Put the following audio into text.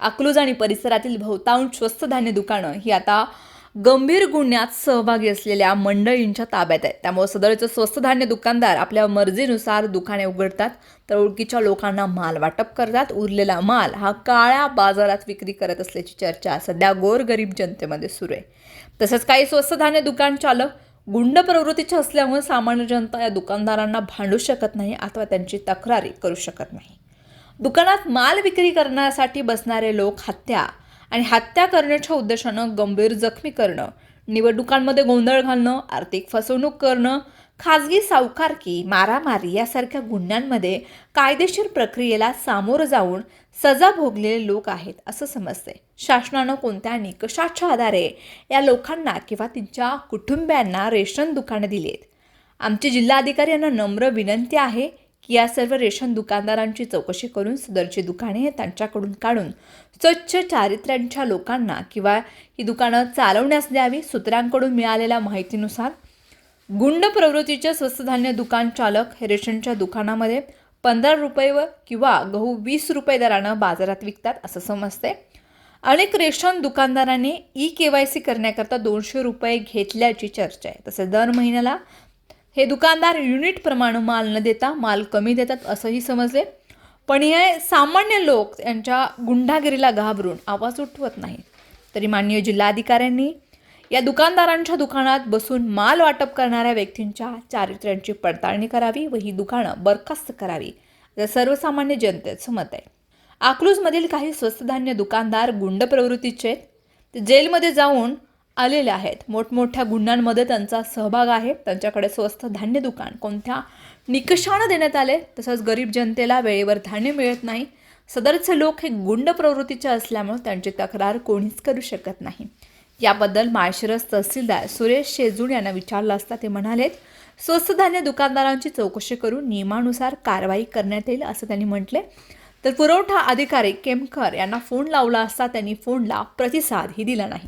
अकलूज आणि परिसरातील बहुतांश स्वस्त धान्य दुकानं ही आता गंभीर गुन्ह्यात सहभागी असलेल्या मंडळींच्या ताब्यात आहेत. त्यामुळे सदरचे स्वस्त धान्य दुकानदार आपल्या मर्जीनुसार दुकाने उघडतात तर ओळखीच्या लोकांना माल वाटप करतात उरलेला माल हा काळ्या बाजारात विक्री करत असल्याची चर्चा सध्या गोरगरीब जनतेमध्ये सुरू आहे. तसंच काही स्वस्त धान्य दुकान चालक गुंड प्रवृत्तीचे असल्यामुळे सामान्य जनता या दुकानदारांना भांडू शकत नाही अथवा त्यांची तक्रारी करू शकत नाही. दुकानात माल विक्री करण्यासाठी बसणारे लोक हत्या आणि हत्या करण्याच्या उद्देशानं गंभीर जखमी करणं निवडणुकांमध्ये गोंधळ घालणं आर्थिक फसवणूक करणं खाजगी सावकारकी मारामारी यासारख्या गुन्ह्यांमध्ये कायदेशीर प्रक्रियेला सामोरं जाऊन सजा भोगलेले लोक आहेत असं समजते शासनानं कोणत्या निकषाच्या आधारे या लोकांना किंवा त्यांच्या कुटुंबियांना रेशन दुकानं दिली आहेत आमचे जिल्हाधिकारी यांना नम्र विनंती आहे या सर्व रेशन दुकानदारांची चौकशी करून सदरची दुकाने त्यांच्याकडून काढून स्वच्छ चारित्र्यांच्या लोकांना किंवा ही दुकानं चालवण्यास द्यावी सूत्रांकडून मिळालेल्या माहितीनुसार गुंड प्रवृत्तीचे स्वस्त धान्य दुकान चालक हे रेशनच्या दुकानामध्ये पंधरा रुपये व किंवा गहू वीस रुपये दरानं बाजारात विकतात असं समजते. अनेक रेशन दुकानदारांनी ई के वाय सी करण्याकरता दोनशे रुपये घेतल्याची चर्चा आहे. तसेच दर महिन्याला हे दुकानदार युनिटप्रमाणे माल न देता माल कमी देतात असंही समजले. पण हे सामान्य लोक यांच्या गुंडागिरीला घाबरून आवाज उठवत नाही तरी माननीय जिल्हाधिकाऱ्यांनी या दुकानदारांच्या दुकानात बसून माल वाटप करणाऱ्या व्यक्तींच्या चारित्र्यांची पडताळणी करावी व ही दुकानं बरखास्त करावी असं सर्वसामान्य जनतेचं मत आहे. अकलूजमधील काही स्वस्त धान्य दुकानदार गुंड प्रवृत्तीचे आहेत. ते जेलमध्ये जाऊन आलेले आहेत. मोठमोठ्या गुन्ह्यांमध्ये त्यांचा सहभाग आहे. त्यांच्याकडे स्वस्त धान्य दुकान कोणत्या निकषानं देण्यात आले? तसंच गरीब जनतेला वेळेवर धान्य मिळत नाही. सदरचे लोक हे गुंड प्रवृत्तीचे असल्यामुळे त्यांची तक्रार कोणीच करू शकत नाही. याबद्दल माळशिरस तहसीलदार सुरेश शेजूळ यांना विचारलं असता ते म्हणालेत स्वस्त धान्य दुकानदारांची चौकशी करून नियमानुसार कारवाई करण्यात येईल असं त्यांनी म्हटले. तर पुरवठा अधिकारी केमकर यांना फोन लावला असता त्यांनी फोनला प्रतिसादही दिला नाही.